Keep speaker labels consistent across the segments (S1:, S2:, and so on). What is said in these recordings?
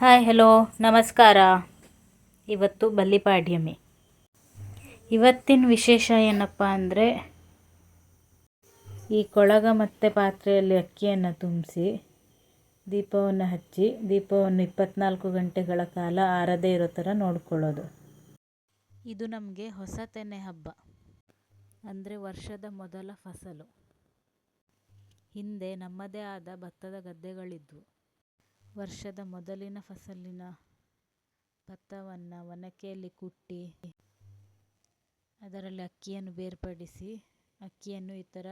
S1: Hi hello ನಮಸ್ಕಾರ. ಇವತ್ತು ಬಲಿಪಾಡ್ಯಮಿ ಇವತ್ತಿನ ವಿಶೇಷ ಏನಪ್ಪ ಅಂದರೆ, ಈ ಕೊಳಗ ಮತ್ತು ಪಾತ್ರೆಯಲ್ಲಿ ಅಕ್ಕಿಯನ್ನು ತುಂಬಿಸಿ, ದೀಪವನ್ನು ಹಚ್ಚಿ, ದೀಪವನ್ನು ಇಪ್ಪತ್ನಾಲ್ಕು ಗಂಟೆಗಳ ಕಾಲ ಆರದೇ ಇರೋ ಥರ ನೋಡ್ಕೊಳ್ಳೋದು. ಇದು ನಮಗೆ ಹೊಸ ತೆನೆ ಹಬ್ಬ. ಅಂದರೆ ವರ್ಷದ ಮೊದಲ ಫಸಲು. ಹಿಂದೆ ನಮ್ಮದೇ ಆದ ಭತ್ತದ ಗದ್ದೆಗಳಿದ್ವು. ವರ್ಷದ ಮೊದಲಿನ ಫಸಲಿನ ಭತ್ತವನ್ನು ಒನಕೆಯಲ್ಲಿ ಕುಟ್ಟಿ, ಅದರಲ್ಲಿ ಅಕ್ಕಿಯನ್ನು ಬೇರ್ಪಡಿಸಿ, ಅಕ್ಕಿಯನ್ನು ಈ ಥರ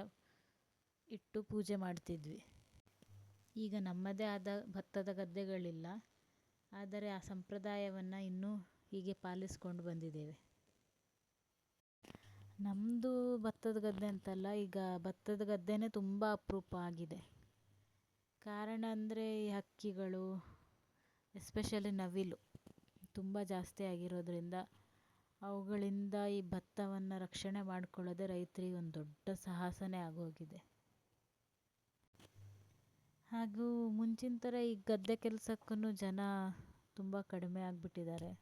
S1: ಇಟ್ಟು ಪೂಜೆ ಮಾಡ್ತಿದ್ವಿ. ಈಗ ನಮ್ಮದೇ ಆದ ಭತ್ತದ ಗದ್ದೆಗಳಿಲ್ಲ, ಆದರೆ ಆ ಸಂಪ್ರದಾಯವನ್ನು ಇನ್ನೂ ಹೀಗೆ ಪಾಲಿಸ್ಕೊಂಡು ಬಂದಿದ್ದೇವೆ. ನಮ್ಮದು ಭತ್ತದ ಗದ್ದೆ ಅಂತಲ್ಲ, ಈಗ ಭತ್ತದ ಗದ್ದೆನೇ ತುಂಬ ಅಪರೂಪ ಆಗಿದೆ. ಕಾರಣ ಅಂದರೆ ಈ ಹಕ್ಕಿಗಳು ಎಸ್ಪೆಷಲಿ ನವಿಲು, ತುಂಬ ಜಾಸ್ತಿ ಆಗಿರೋದ್ರಿಂದ ಅವುಗಳಿಂದ ಈ ಭತ್ತವನ್ನು ರಕ್ಷಣೆ ಮಾಡಿಕೊಳ್ಳೋದೇ ರೈತರಿಗೆ ಒಂದು ದೊಡ್ಡ ಸಾಹಸನೇ ಆಗೋಗಿದೆ. ಹಾಗೂ ಮುಂಚಿನ ಥರ ಈ ಗದ್ದೆ ಕೆಲಸಕ್ಕೂ ಜನ ತುಂಬ ಕಡಿಮೆ ಆಗಿಬಿಟ್ಟಿದ್ದಾರೆ.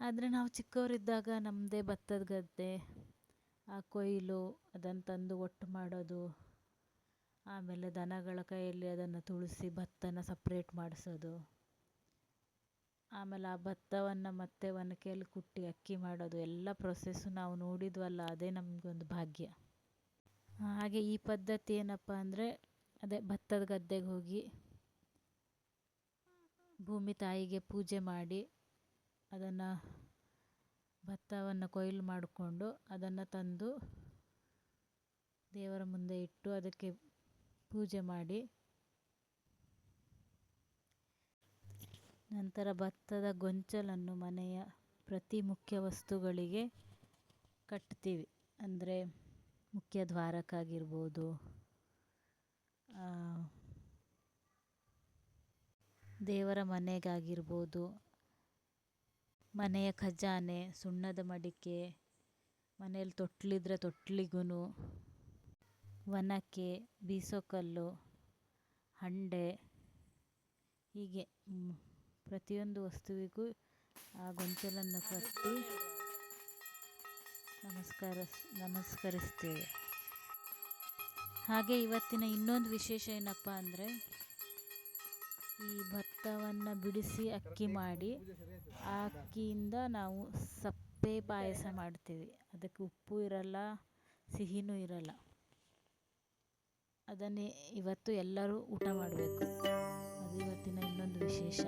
S1: ಆದರೆ ನಾವು ಚಿಕ್ಕವರಿದ್ದಾಗ ನಮ್ಮದೇ ಭತ್ತದ ಗದ್ದೆ, ಆ ಕೊಯ್ಲು, ಅದನ್ನು ತಂದು ಒಟ್ಟು ಮಾಡೋದು ಆಮೇಲೆ ದನಗಳ ಕೈಯಲ್ಲಿ ಅದನ್ನು ತುಳಿಸಿ ಭತ್ತನ ಸಪ್ರೇಟ್ ಮಾಡಿಸೋದು. ಆಮೇಲೆ ಆ ಭತ್ತವನ್ನು ಮತ್ತೆ ಒನಕೆಯಲ್ಲಿ ಕುಟ್ಟಿ ಅಕ್ಕಿ ಮಾಡೋದು, ಎಲ್ಲ ಪ್ರೊಸೆಸ್ಸು ನಾವು ನೋಡಿದ್ವಲ್ಲ, ಅದೇ ನಮಗೊಂದು ಭಾಗ್ಯ. ಹಾಗೆ ಈ ಪದ್ಧತಿ ಏನಪ್ಪ ಅಂದರೆ, ಅದೇ ಭತ್ತದ ಗದ್ದೆಗೆ ಹೋಗಿ ಭೂಮಿ ತಾಯಿಗೆ ಪೂಜೆ ಮಾಡಿ ಅದನ್ನು ಭತ್ತವನ್ನು ಕೊಯ್ಲು ಮಾಡಿಕೊಂಡು ಅದನ್ನು ತಂದು ದೇವರ ಮುಂದೆ ಇಟ್ಟು ಅದಕ್ಕೆ ಪೂಜೆ ಮಾಡಿ. ನಂತರ ಭತ್ತದ ಗೊಂಚಲನ್ನು ಮನೆಯ ಪ್ರತಿ ಮುಖ್ಯ ವಸ್ತುಗಳಿಗೆ ಕಟ್ತೀವಿ. ಅಂದರೆ ಮುಖ್ಯ ದ್ವಾರಕ್ಕಾಗಿರ್ಬೋದು ದೇವರ ಮನೆಗಾಗಿರ್ಬೋದು, ಮನೆಯ ಖಜಾನೆ, ಸುಣ್ಣದ ಮಡಿಕೆ, ಮನೇಲಿ ತೊಟ್ಲಿದ್ರೆ ತೊಟ್ಲಿಗೂ ಒನಕೆ ಬೀಸೋಕಲ್ಲು, ಹಂಡೆ ಹೀಗೆ ಪ್ರತಿಯೊಂದು ವಸ್ತುವಿಗೂ ಆ ಗೊಂಚಲನ್ನು ಕಟ್ಟಿ ನಮಸ್ಕಾರ ನಮಸ್ಕರಿಸ್ತೇವೆ. ಹಾಗೆ ಇವತ್ತಿನ ಇನ್ನೊಂದು ವಿಶೇಷ ಏನಪ್ಪ ಅಂದರೆ ಈ ಭತ್ತವನ್ನು ಬಿಡಿಸಿ ಅಕ್ಕಿ ಮಾಡಿ ಆ ಅಕ್ಕಿಯಿಂದ ನಾವು ಸಪ್ಪೆ ಪಾಯಸ ಮಾಡ್ತೀವಿ. ಅದಕ್ಕೆ ಉಪ್ಪು ಇರಲ್ಲ, ಸಿಹಿನೂ ಇರಲ್ಲ. ಅದನ್ನೇ ಇವತ್ತು ಎಲ್ಲರೂ ಊಟ ಮಾಡಬೇಕು. ಅದು ಇವತ್ತಿನ ಇನ್ನೊಂದು ವಿಶೇಷ.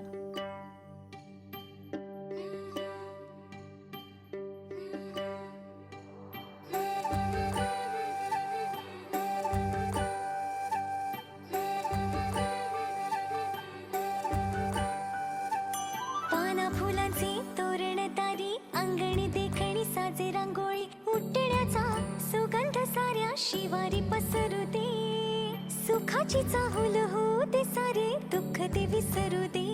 S2: सुखाची चाहूल हो ते सारे दुःख ते विसरू दे.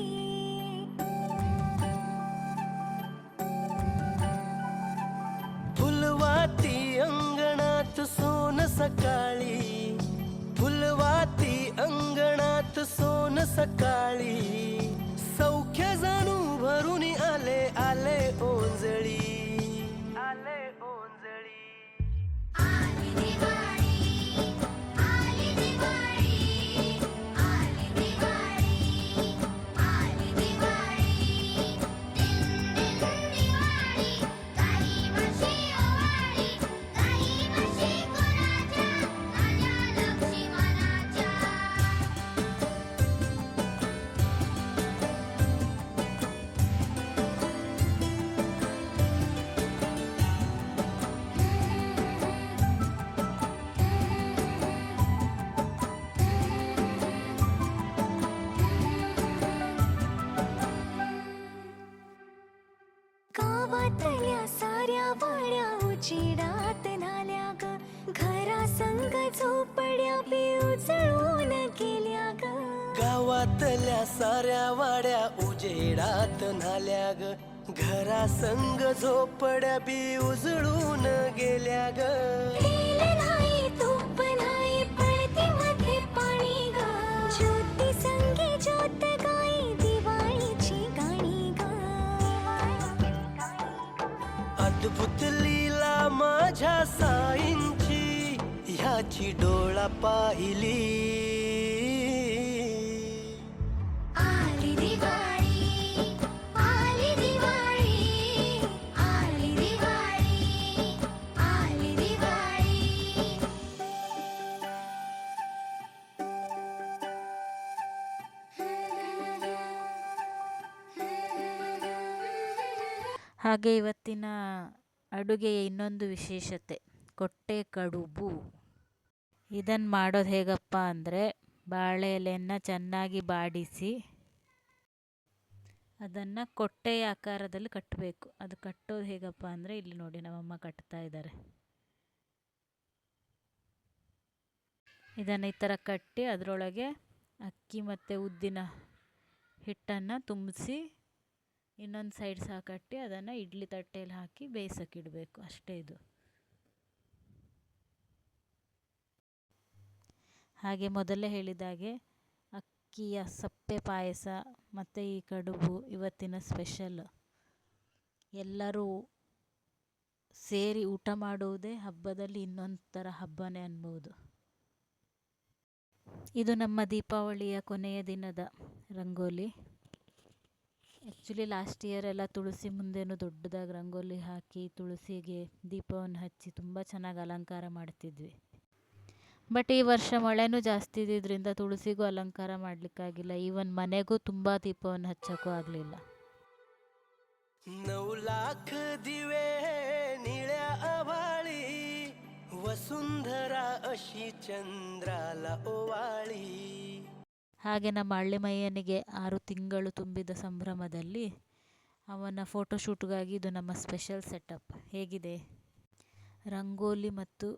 S3: फुलवाती अंगणात सोन सकाळी. फुलवाती अंगणात सोन सकाळी. सौख्य जाणू भरून आले आले ओंजळी.
S2: पाण्याची रात नाल्या ग घरा संग झोपड्या पिऊचळून केल्या ग
S3: गावातल्या साऱ्या वाड्या उजेडात नाल्या ग घरा संग झोपड्या बी उजळून गेल्या ग.
S2: ज्योत
S3: पुतलीला माझ्या साईंची ह्याची डोळा पाहिली
S2: आली दिवाळी आली दिवाळी आली दिवाळी आली दिवाळी
S1: ಹಾಗೆ ಇವತ್ತಿನ ಅಡುಗೆಯ ಇನ್ನೊಂದು ವಿಶೇಷತೆ, ಕೊಟ್ಟೆ ಕಡುಬು. ಇದನ್ನು ಮಾಡೋದು ಹೇಗಪ್ಪ ಅಂದರೆ ಬಾಳೆ ಎಲೆಯನ್ನು ಚೆನ್ನಾಗಿ ಬಾಡಿಸಿ ಅದನ್ನು ಕೊಟ್ಟೆಯ ಆಕಾರದಲ್ಲಿ ಕಟ್ಟಬೇಕು ಅದು ಕಟ್ಟೋದು ಹೇಗಪ್ಪ ಅಂದರೆ ಇಲ್ಲಿ ನೋಡಿ ನಮ್ಮಮ್ಮ ಕಟ್ತಾ ಇದ್ದಾರೆ ಇದನ್ನು ಈ ಥರ ಕಟ್ಟಿ ಅದರೊಳಗೆ ಅಕ್ಕಿ ಮತ್ತು ಉದ್ದಿನ ಹಿಟ್ಟನ್ನು ತುಂಬಿಸಿ ಇನ್ನೊಂದು ಸೈಡ್ ಸಹ ಕಟ್ಟಿ ಅದನ್ನು ಇಡ್ಲಿ ತಟ್ಟೆಯಲ್ಲಿ ಹಾಕಿ ಬೇಯಿಸೋಕ್ಕಿಡಬೇಕು ಅಷ್ಟೇ ಇದು. ಹಾಗೆ ಮೊದಲೇ ಹೇಳಿದಾಗೆ ಅಕ್ಕಿಯ ಸಪ್ಪೆ ಪಾಯಸ ಮತ್ತು ಈ ಕಡುಬು ಇವತ್ತಿನ ಸ್ಪೆಷಲ್ ಎಲ್ಲರೂ ಸೇರಿ ಊಟ ಮಾಡುವುದೇ ಹಬ್ಬದಲ್ಲಿ ಇನ್ನೊಂದು ಥರ ಹಬ್ಬನೇ ಅನ್ಬೋದು. ಇದು ನಮ್ಮ ದೀಪಾವಳಿಯ ಕೊನೆಯ ದಿನದ ರಂಗೋಲಿ. ಆ್ಯಕ್ಚುಲಿ ಲಾಸ್ಟ್ ಇಯರ್ ಎಲ್ಲ ತುಳಸಿ ಮುಂದೆನೂ ದೊಡ್ಡದಾಗಿ ರಂಗೋಲಿ ಹಾಕಿ ತುಳಸಿಗೆ ದೀಪವನ್ನು ಹಚ್ಚಿ ತುಂಬ ಚೆನ್ನಾಗಿ ಅಲಂಕಾರ ಮಾಡ್ತಿದ್ವಿ ಬಟ್ ಈ ವರ್ಷ ಮಳೆನೂ ಜಾಸ್ತಿ ಇದ್ದಿದ್ದರಿಂದ ತುಳಸಿಗೂ ಅಲಂಕಾರ ಮಾಡಲಿಕ್ಕಾಗಿಲ್ಲ ಈವನ್ ಮನೆಗೂ ತುಂಬ ದೀಪವನ್ನು ಹಚ್ಚೋಕ್ಕೂ ಆಗಲಿಲ್ಲ
S3: नऊ लाख दिवे निळ्या आभाळी वसुंधरा अशी चंद्राला ओवाळी
S1: ಹಾಗೆ ನಮ್ಮ ಅಳ್ಳಿಮಯ್ಯನಿಗೆ ಆರು ತಿಂಗಳು ತುಂಬಿದ ಸಂಭ್ರಮದಲ್ಲಿ ಅವನ ಫೋಟೋಶೂಟ್ಗಾಗಿ ಇದು ನಮ್ಮ ಸ್ಪೆಷಲ್ ಸೆಟಪ್ ಹೇಗಿದೆ? ರಂಗೋಲಿ ಮತ್ತು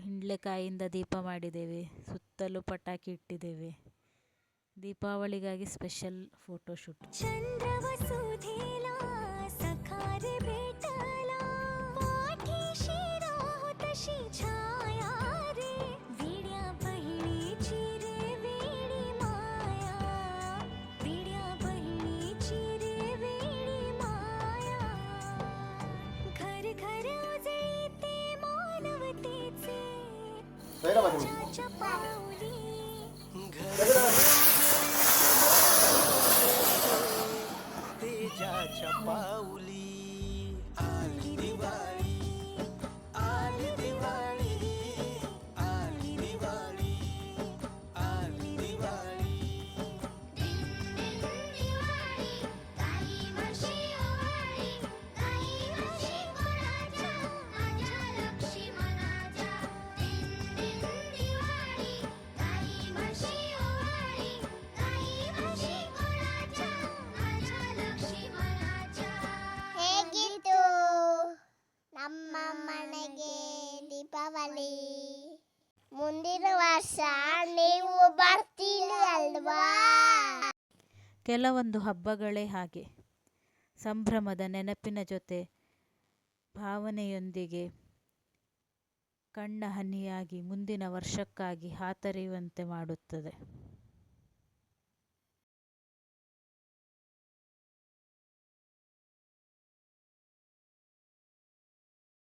S1: ಹಿಂಡ್ಲೆಕಾಯಿಂದ ದೀಪ ಮಾಡಿದ್ದೇವೆ. ಸುತ್ತಲೂ ಪಟಾಕಿ ಇಟ್ಟಿದ್ದೇವೆ. ದೀಪಾವಳಿಗಾಗಿ ಸ್ಪೆಷಲ್ ಫೋಟೋಶೂಟ್
S2: पाऊली
S1: ಕೆಲವೊಂದು ಹಬ್ಬಗಳೇ ಹಾಗೆ. ಸಂಭ್ರಮದ ನೆನಪಿನ ಜೊತೆ ಭಾವನೆಯೊಂದಿಗೆ ಕಣ್ಣ ಹನಿಯಾಗಿ ಮುಂದಿನ ವರ್ಷಕ್ಕಾಗಿ ಹಾತೊರೆಯುವಂತೆ ಮಾಡುತ್ತದೆ.